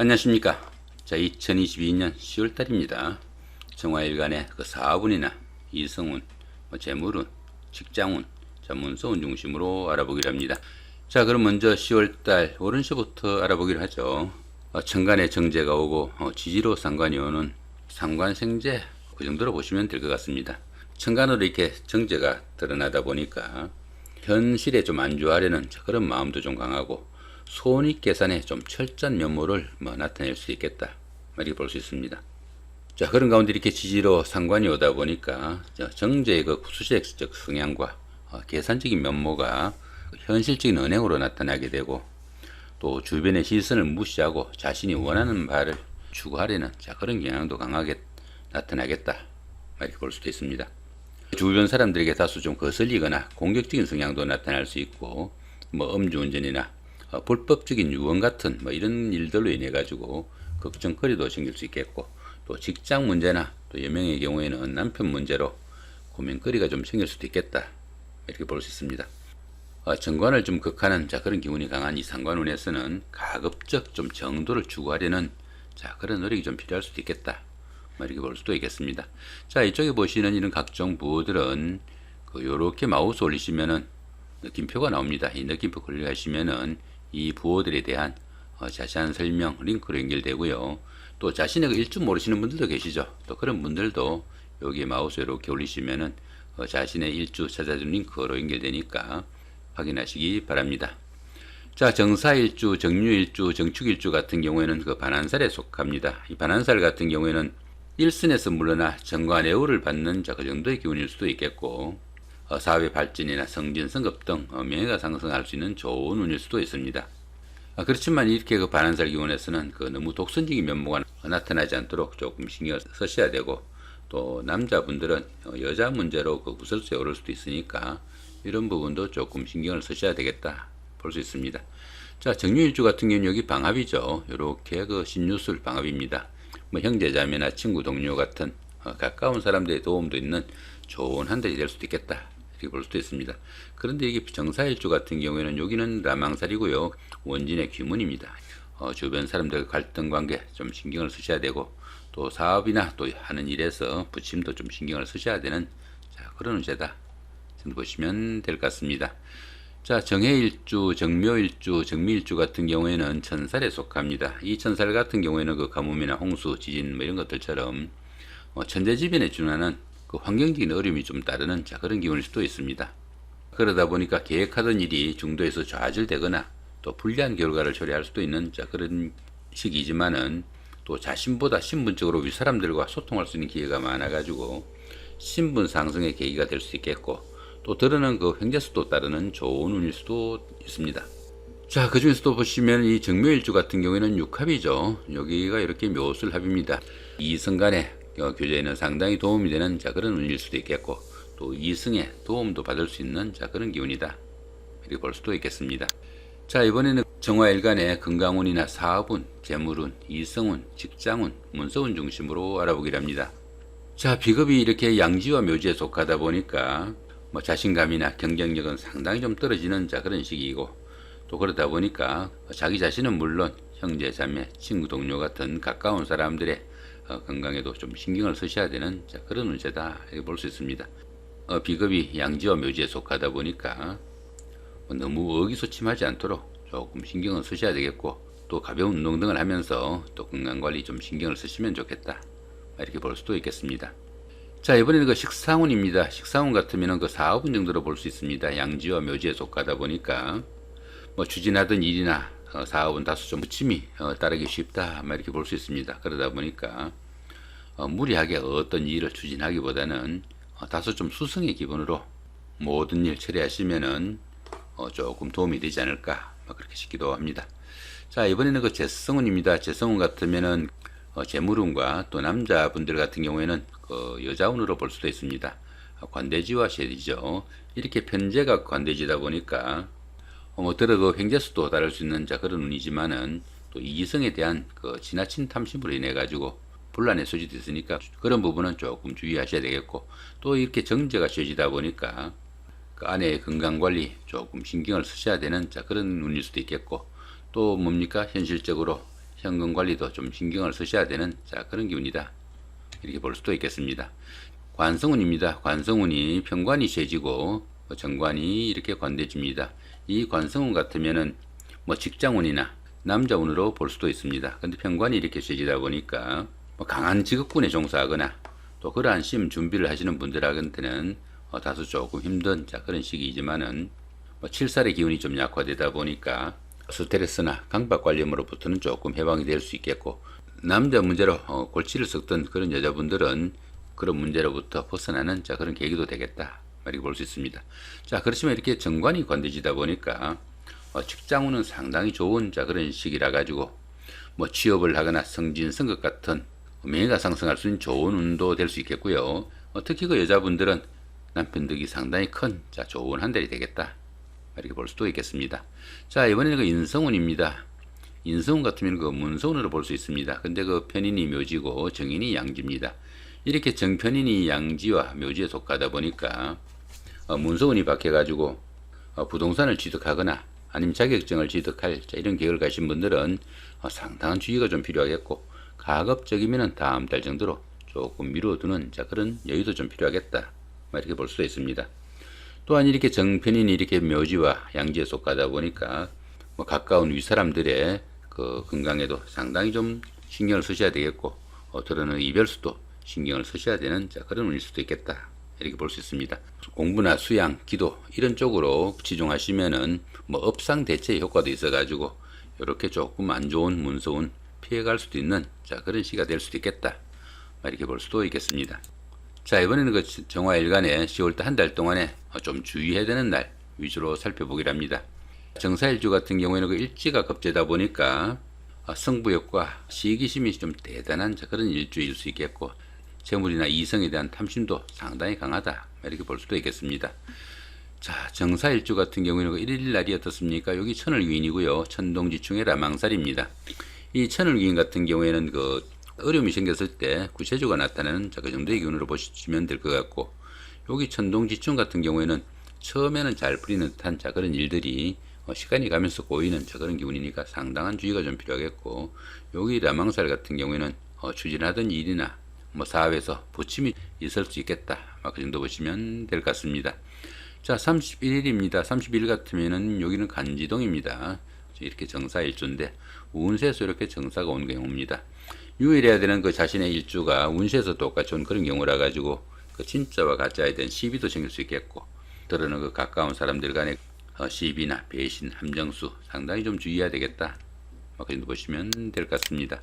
안녕하십니까. 자, 2022년 10월달입니다. 정화일간의 그 사업운이나 이성운, 뭐 재물운, 직장운, 전문서운 중심으로 알아보기로 합니다. 자, 그럼 먼저 10월달 오른시부터 알아보기로 하죠. 어, 천간에 정제가 오고 어, 지지로 상관이 오는 상관생제 그 정도로 보시면 될 것 같습니다. 천간으로 이렇게 정제가 드러나다 보니까 현실에 좀 안주하려는 그런 마음도 좀 강하고 손익 계산에 좀 철저한 면모를 뭐 나타낼 수 있겠다 이렇게 볼 수 있습니다. 자 그런 가운데 이렇게 지지로 상관이 오다 보니까 저 정제의 그 수식적 성향과 어, 계산적인 면모가 현실적인 은행으로 나타나게 되고 또 주변의 시선을 무시하고 자신이 원하는 바를 추구하려는 자 그런 경향도 강하게 나타나겠다 이렇게 볼 수도 있습니다. 주변 사람들에게 다소 좀 거슬리거나 공격적인 성향도 나타날 수 있고 뭐 음주운전이나 어, 불법적인 유언 같은 뭐 이런 일들로 인해 가지고 걱정거리도 생길 수 있겠고 또 직장 문제나 또 여명의 경우에는 남편 문제로 고민거리가 좀 생길 수도 있겠다 이렇게 볼 수 있습니다. 어, 정관을 좀 극하는 자 그런 기운이 강한 이 상관운에서는 가급적 좀 정도를 추구하려는 자 그런 노력이 좀 필요할 수도 있겠다. 뭐 이렇게 볼 수도 있겠습니다. 자 이쪽에 보시는 이런 각종 부호들은 그 요렇게 마우스 올리시면은 느낌표가 나옵니다. 이 느낌표 클릭하시면은 이 부호들에 대한 어, 자세한 설명 링크로 연결되고요. 또 자신의 그 일주 모르시는 분들도 계시죠. 또 그런 분들도 여기 마우스 이렇게 올리시면은 어, 자신의 일주 찾아준 링크로 연결되니까 확인하시기 바랍니다. 자, 정사일주, 정유일주, 정축일주 같은 경우에는 그 반환살에 속합니다. 이 반환살 같은 경우에는 일선에서 물러나 정과 내우를 받는 자, 그 정도의 기운일 수도 있겠고, 어, 사업의 발전이나 성진, 성급 등 어, 명예가 상승할 수 있는 좋은 운일 수도 있습니다. 아, 그렇지만 이렇게 그 반환살 기운에서는 그 너무 독선적인 면모가 나타나지 않도록 조금 신경을 쓰셔야 되고, 또 남자분들은 어, 여자 문제로 그 구설수에 오를 수도 있으니까 이런 부분도 조금 신경을 쓰셔야 되겠다 볼 수 있습니다. 자 정유일주 같은 경우는 여기 방합이죠. 이렇게 그 신유술 방합입니다. 뭐 형제자매나 친구 동료 같은 어, 가까운 사람들의 도움도 있는 좋은 한 달이 될 수도 있겠다 이렇게 볼 수도 있습니다. 그런데 이게 정사일주 같은 경우에는 여기는 라망살이고요. 원진의 귀문입니다. 어, 주변 사람들 갈등 관계 좀 신경을 쓰셔야 되고 또 사업이나 또 하는 일에서 부침도 좀 신경을 쓰셔야 되는 자, 그런. 지금 보시면 될 것 같습니다. 자, 정해일주, 정묘일주, 정미일주 같은 경우에는 천살에 속합니다. 이 천살 같은 경우에는 그 가뭄이나 홍수, 지진 뭐 이런 것들처럼 어, 천재지변에 준하는 그 환경적인 어려움이 좀 따르는 자, 그런 기운일 수도 있습니다. 그러다 보니까 계획하던 일이 중도에서 좌절되거나 또 불리한 결과를 초래할 수도 있는 자, 그런 시기지만은 또 자신보다 신분적으로 윗사람들과 소통할 수 있는 기회가 많아가지고 신분 상승의 계기가 될 수 있겠고 또 드러난 그 횡재수도 따르는 좋은 운일 수도 있습니다. 자, 그 중에서도 보시면 이 정묘일주 같은 경우에는 육합이죠. 여기가 이렇게 묘술합입니다. 이성간의 어, 교제에는 상당히 도움이 되는 자 그런 운일 수도 있겠고 또 이승의 도움도 받을 수 있는 자 그런 기운이다. 이렇게 볼 수도 있겠습니다. 자, 이번에는 정화일간의 건강운이나 사업운, 재물운, 이성운, 직장운, 문서운 중심으로 알아보기로 합니다. 자, 비급이 이렇게 양지와 묘지에 속하다 보니까 뭐 자신감이나 경쟁력은 상당히 좀 떨어지는 자 그런 시기이고 또 그러다 보니까 자기 자신은 물론 형제, 자매, 친구, 동료 같은 가까운 사람들의 어, 건강에도 좀 신경을 쓰셔야 되는 자 그런 운세다 이렇게 볼 수 있습니다. 어, 비급이 양지와 묘지에 속하다 보니까 뭐 너무 의기소침하지 않도록 조금 신경을 쓰셔야 되겠고 또 가벼운 운동 등을 하면서 또 건강관리 좀 신경을 쓰시면 좋겠다 이렇게 볼 수도 있겠습니다. 자 이번에는 그 식상운입니다. 식상운 같으면 그 사업운 정도로 볼 수 있습니다. 양지와 묘지에 속하다 보니까 뭐 추진하던 일이나 어, 사업은 다소 좀 무침이 어, 따르기 쉽다 막 이렇게 볼 수 있습니다. 그러다 보니까 어, 무리하게 어떤 일을 추진하기보다는 어, 다소 좀 수성의 기분으로 모든 일 처리하시면은 어, 조금 도움이 되지 않을까 막 그렇게 싶기도 합니다. 자 이번에는 그 재성운입니다. 재성운 같으면은 어, 재물운과 또 남자분들 같은 경우에는 그 여자운으로 볼 수도 있습니다. 어, 관대지와 쉐디죠. 이렇게 편제가 관대지다 보니까 어, 뭐 들어 그 횡재수도 다를 수 있는 자 그런 운이지만은 또 이성에 대한 그 지나친 탐심으로 인해 가지고 분란의 소지도 있으니까 그런 부분은 조금 주의하셔야 되겠고 또 이렇게 정제가 쉐지다 보니까 그 아내의 건강 관리 조금 신경을 쓰셔야 되는 자 그런 운일 수도 있겠고 또 뭡니까 현실적으로 현금 관리도 좀 신경을 쓰셔야 되는 자 그런 기운이다. 이렇게 볼 수도 있겠습니다. 관성운입니다. 관성운이 평관이 쇠지고 뭐 정관이 이렇게 관대집니다. 이 관성운 같으면은 뭐 직장운이나 남자운으로 볼 수도 있습니다. 근데 평관이 이렇게 쇠지다 보니까 뭐 강한 직업군에 종사하거나 또 그러한 시험 준비를 하시는 분들한테는 어, 다소 조금 힘든 자 그런 시기이지만은 뭐 칠살의 기운이 좀 약화되다 보니까 스트레스나 강박 관념으로부터는 조금 해방이 될 수 있겠고 남자 문제로 어, 골치를 썩던 그런 여자분들은 그런 문제로부터 벗어나는 자 그런 계기도 되겠다 이렇게 볼수 있습니다. 자 그렇지만 이렇게 정관이 관대지다 보니까 어, 직장운은 상당히 좋은 자 그런 시기라 가지고 뭐 취업을 하거나 승진 선것 같은 명예가 상승할 수 있는 좋은 운도 될 수 있겠고요. 어, 특히 그 여자분들은 남편 덕이 상당히 큰 자 좋은 한 달이 되겠다 이렇게 볼 수도 있겠습니다. 자 이번에는 그 인성운입니다. 인성운 같으면 그 문성운으로 볼 수 있습니다. 근데 그 편인이 묘지고 정인이 양지입니다. 이렇게 정편인이 양지와 묘지에 속하다 보니까 어, 문성운이 박혀가지고 어, 부동산을 취득하거나 아니면 자격증을 취득할 자, 이런 계획을 가신 분들은 어, 상당한 주의가 좀 필요하겠고 가급적이면 다음 달 정도로 조금 미뤄두는 자 그런 여유도 좀 필요하겠다 이렇게 볼 수도 있습니다. 또한 이렇게 정편인이 이렇게 묘지와 양지에 속하다 보니까 뭐 가까운 윗사람들의 그 건강에도 상당히 좀 신경을 쓰셔야 되겠고 어떠는 이별수도 신경을 쓰셔야 되는 자 그런 운일 수도 있겠다 이렇게 볼 수 있습니다. 공부나 수양, 기도 이런 쪽으로 치중하시면은 뭐 업상 대체 효과도 있어가지고 이렇게 조금 안 좋은 문서운 피해갈 수도 있는 자 그런 시가 될 수도 있겠다 이렇게 볼 수도 있겠습니다. 자 이번에는 그 정화 일간의 10월달 한 달 동안에 좀 주의해야 되는 날 위주로 살펴보기로 합니다. 정사일주 같은 경우에는 그 일지가 급제다 보니까 승부욕과 시기심이 좀 대단한 그런 일주일 수 있겠고 재물이나 이성에 대한 탐심도 상당히 강하다 이렇게 볼 수도 있겠습니다. 자 정사일주 같은 경우에는 그 1일 날이 어떻습니까? 여기 천을귀인이고요. 천동지충의 라망살입니다. 이 천을귀인 같은 경우에는 그 어려움이 생겼을 때 구체주가 나타나는 그 정도의 기운으로 보시면 될 것 같고 여기 천동지충 같은 경우에는 처음에는 잘 풀리는 듯한 자 그런 일들이 어, 시간이 가면서 꼬이는 자 그런 기운이니까 상당한 주의가 좀 필요하겠고 여기 라망살 같은 경우에는 어, 추진하던 일이나 뭐 사업에서 부침이 있을 수 있겠다 그 정도 보시면 될 것 같습니다. 자 31일입니다. 31일 같으면은 여기는 간지동입니다. 이렇게 정사 일주인데 운세에서 이렇게 정사가 온 경우입니다. 유일해야 되는 그 자신의 일주가 운세에서 똑같이 온 그런 경우라 가지고 그 진짜와 가짜에 대한 시비도 생길 수 있겠고 들어는 그 가까운 사람들 간의 어, 시비나 배신, 함정수 상당히 좀 주의해야 되겠다. 그 정도 보시면 될 것 같습니다.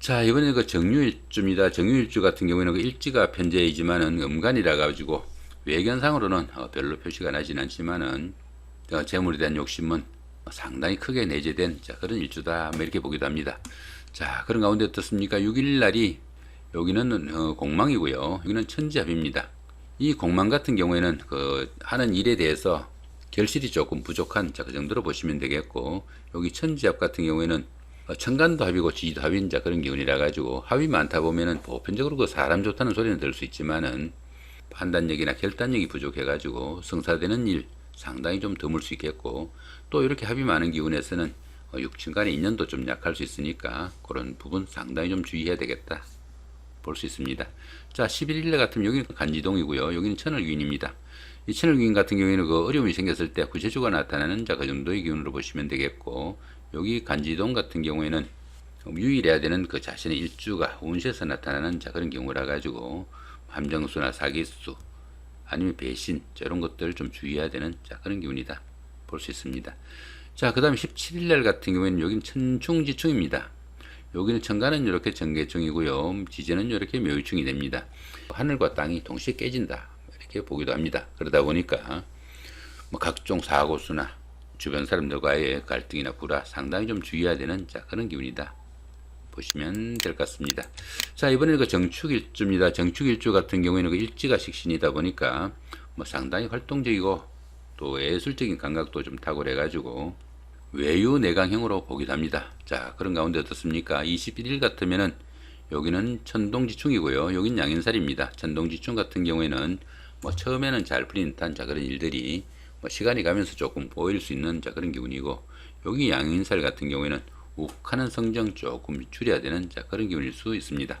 자 이번에 그 정유일주입니다. 정유일주 같은 경우에는 그 일지가 편제이지만은 음간이라 가지고 외견상으로는 어, 별로 표시가 나진 않지만은 어, 재물에 대한 욕심은 상당히 크게 내재된 자, 그런 일주다 뭐 이렇게 보기도 합니다. 자 그런 가운데 어떻습니까? 6일 날이 여기는 어, 공망이고요. 여기는 천지합입니다. 이 공망 같은 경우에는 그 하는 일에 대해서 결실이 조금 부족한 자, 그 정도로 보시면 되겠고 여기 천지합 같은 경우에는 어, 천간도 합이고 지지도 합인 자 그런 기운이라 가지고 합이 많다 보면은 보편적으로 그 사람 좋다는 소리는 들 수 있지만은 판단력이나 결단력이 부족해 가지고 성사되는 일 상당히 좀 드물 수 있겠고 또 이렇게 합이 많은 기운에서는 어, 육친간의 인연도 좀 약할 수 있으니까 그런 부분 상당히 좀 주의해야 되겠다 볼 수 있습니다. 자 11일 같으면 여기는 간지동이고요. 여기는 천을귀인입니다. 이 천을귀인 같은 경우에는 그 어려움이 생겼을 때 구체주가 나타나는 자 그 정도의 기운으로 보시면 되겠고 여기 간지동 같은 경우에는 유일해야 되는 그 자신의 일주가 운세에서 나타나는 자 그런 경우라 가지고 함정수나 사기수 아니면 배신 이런 것들 좀 주의해야 되는 자 그런 기운이다 볼 수 있습니다. 자, 그 다음에 17일 날 같은 경우에는 여기는 천충지충입니다. 여기는 천간은 이렇게 정계충이고요. 지제는 이렇게 묘유충이 됩니다. 하늘과 땅이 동시에 깨진다. 이렇게 보기도 합니다. 그러다 보니까 뭐 각종 사고수나 주변 사람들과의 갈등이나 불화 상당히 좀 주의해야 되는 자, 그런 기운이다. 보시면 될 것 같습니다. 자, 이번에는 그 정축일주입니다. 정축일주 같은 경우에는 그 일지가 식신이다 보니까 뭐 상당히 활동적이고 또 예술적인 감각도 좀 탁월해가지고 외유 내강형으로 보기도 합니다. 자, 그런 가운데 어떻습니까? 21일 같으면은 여기는 천동지충이고요. 여긴 양인살입니다. 천동지충 같은 경우에는 뭐 처음에는 잘 풀린 듯한 자 그런 일들이 뭐 시간이 가면서 조금 보일 수 있는 자 그런 기운이고 여기 양인살 같은 경우에는 욱하는 성정 조금 줄여야 되는 자, 그런 기운일 수 있습니다.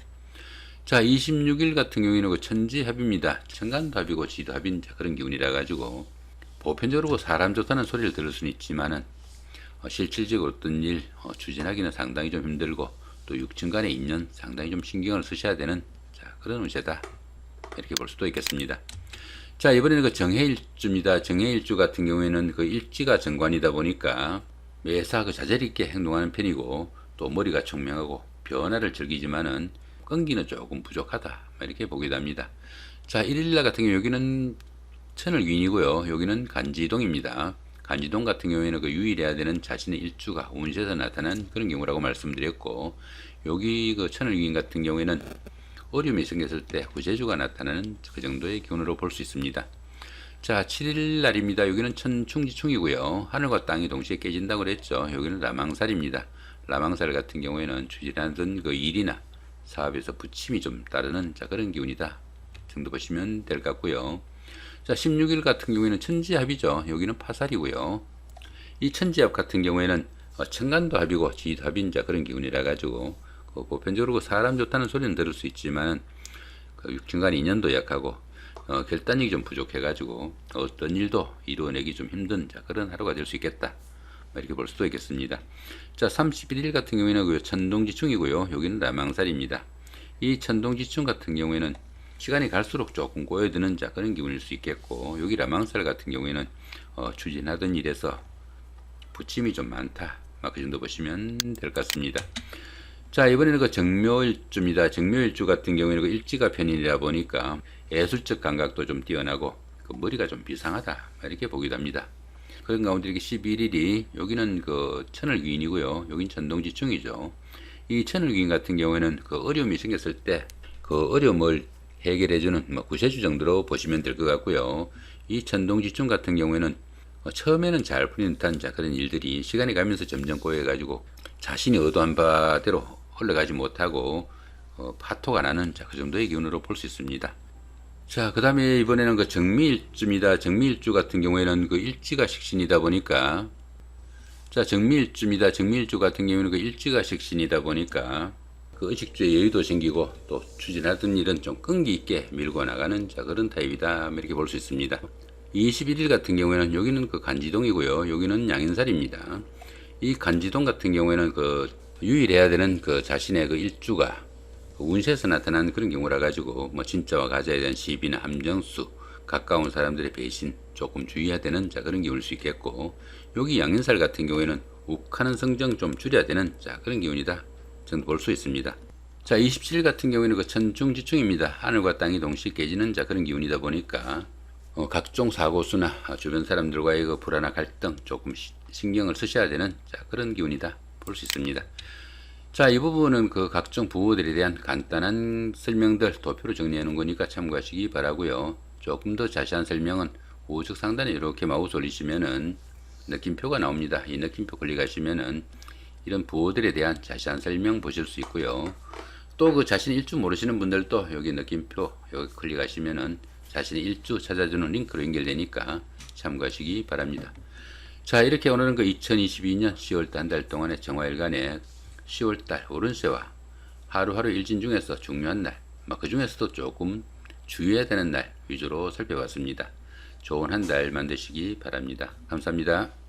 자, 26일 같은 경우에는 그 천지합입니다. 천간도 합이고 지도 합인 자, 그런 기운이라 가지고 보편적으로 사람 좋다는 소리를 들을 수는 있지만은 어, 실질적으로 어떤 일 어, 추진하기는 상당히 좀 힘들고 또 육ችን 간의 인연 상당히 좀 신경을 쓰셔야 되는 자, 그런 운세다. 이렇게 볼 수도 있겠습니다. 자, 이번에는 그 정해일주입니다. 정해일주 같은 경우에는 그 일지가 정관이다 보니까 매사 그 자질 있게 행동하는 편이고 또 머리가 총명하고 변화를 즐기지만은 끈기는 조금 부족하다. 이렇게 보기도 합니다. 자, 1일날 같은 경우 여기는 천을귀인이고요. 여기는 간지동입니다. 간지동 같은 경우에는 그 유일해야 되는 자신의 일주가 운세에서 나타난 그런 경우라고 말씀드렸고 여기 그 천을귀인 같은 경우에는 어려움이 생겼을 때 구제주가 나타나는 그 정도의 기운으로 볼 수 있습니다. 자, 7일 날입니다. 여기는 천충지충이고요. 하늘과 땅이 동시에 깨진다고 그랬죠. 여기는 라망살입니다. 라망살 같은 경우에는 추진하던 그 일이나 사업에서 부침이 좀 따르는 자, 그런 기운이다. 정도 보시면 될 것 같고요. 자, 16일 같은 경우에는 천지합이죠. 여기는 파살이고요. 이 천지합 같은 경우에는 어, 천간도 합이고 지도 합인 자 그런 기운이라 가지고 그 보편적으로 그 사람 좋다는 소리는 들을 수 있지만 그 중간 인연도 약하고 어, 결단력이 좀 부족해 가지고 어떤 일도 이루어내기 좀 힘든 자 그런 하루가 될 수 있겠다. 뭐 이렇게 볼 수도 있겠습니다. 자, 31일 같은 경우에는 그 천동지충이고요. 여기는 라망살입니다. 이 천동지충 같은 경우에는 시간이 갈수록 조금 고여드는 자 그런 기분일 수 있겠고 여기 라망살 같은 경우에는 어, 추진하던 일에서 부침이 좀 많다. 막 그 정도 보시면 될 것 같습니다. 자 이번에는 그 정묘일주입니다. 정묘일주 같은 경우에는 그 일지가 편이라 보니까 예술적 감각도 좀 뛰어나고 그 머리가 좀 비상하다 이렇게 보기도 합니다. 그런 가운데 이렇게 11일이 여기는 그 천을귀인이고요. 여긴 천동지충이죠. 이 천을귀인 같은 경우에는 그 어려움이 생겼을 때 그 어려움을 해결해주는 뭐 구세주 정도로 보시면 될 것 같고요. 이 천동지충 같은 경우에는 어, 처음에는 잘 풀리는 듯한 자 그런 일들이 시간이 가면서 점점 고여가지고 자신이 의도한 바대로 흘러가지 못하고 어, 파토가 나는 자그 정도의 기운으로 볼 수 있습니다. 자, 그 다음에 이번에는 그 정미일주입니다. 정미일주 같은 경우에는 그 일지가 식신이다 보니까 자, 정미일주입니다. 정미일주 같은 경우에는 그 일지가 식신이다 보니까 그 의식주에 여유도 생기고 또 추진하던 일은 좀 끈기 있게 밀고 나가는 자 그런 타입이다 이렇게 볼 수 있습니다. 21일 같은 경우에는 여기는 그 간지동이고요. 여기는 양인살입니다. 이 간지동 같은 경우에는 그 유일해야 되는 그 자신의 그 일주가 그 운세에서 나타나는 그런 경우라 가지고 뭐 진짜와 가짜에 대한 시비나 함정수 가까운 사람들의 배신 조금 주의해야 되는 자 그런 기운일 수 있겠고 여기 양인살 같은 경우에는 욱하는 성정 좀 줄여야 되는 자 그런 기운이다 정도 볼수 있습니다. 자 27일 같은 경우에는 그 천중지충입니다. 하늘과 땅이 동시에 깨지는 자 그런 기운이다 보니까 어, 각종 사고수나 주변 사람들과의 그 불안한 갈등 조금 시- 신경을 쓰셔야 되는 자, 그런 기운이다 볼 수 있습니다. 자, 이 부분은 그 각종 부호들에 대한 간단한 설명들 도표로 놓은 거니까 참고하시기 바라고요. 조금 더 자세한 설명은 우측 상단에 이렇게 마우스 올리시면은 느낌표가 나옵니다. 이 느낌표 클릭하시면은 이런 부호들에 대한 자세한 설명 보실 수 있고요. 또 그 자신 일주 모르시는 분들도 여기 느낌표 여기 클릭하시면은 자신의 일주 찾아주는 링크로 연결되니까 참고하시기 바랍니다. 자 이렇게 오늘은 그 2022년 10월달 한달 동안의 정화일간의 10월달 오른세와 하루하루 일진 중에서 중요한 날, 그 중에서도 조금 주의해야 되는 날 위주로 살펴봤습니다. 좋은 한 달 만드시기 바랍니다. 감사합니다.